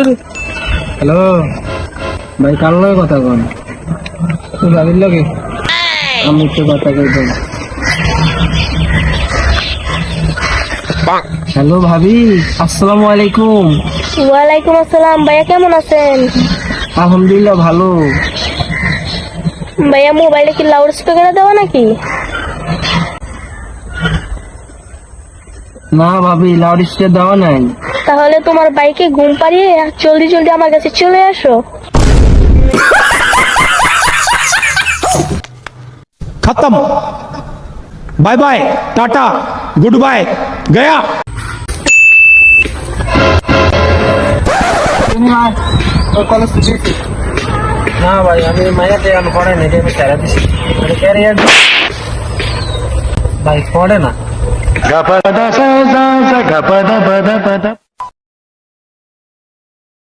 Hello? ভাই কার লগে কথা কন? তুই ভাবির লগে? আমি তো কথা কই দেব। হ্যালো ভাবি আসসালামু আলাইকুম। ওয়ালাইকুম আসসালাম। ভাইয়া কেমন আছেন? আলহামদুলিল্লাহ ভালো। ভাইয়া মোবাইলে কি লাউড স্পিকারে দেওয়া নাকি? না ভাবি লাউড স্পিকার দেওয়া নাই। তাহলে তোমার বাইকে ঘুম পাড়িয়ে জলদি জলদি আমার কাছে চলে আসো। খতম। Bye bye tata good bye Gaya. না ভাই আমি মায়া মায়াতে আমি পড়ে না আমি স্যারা দিছি ক্যারিয়ার মানে ভাই পড়ে না। গপদ গপদ গপদ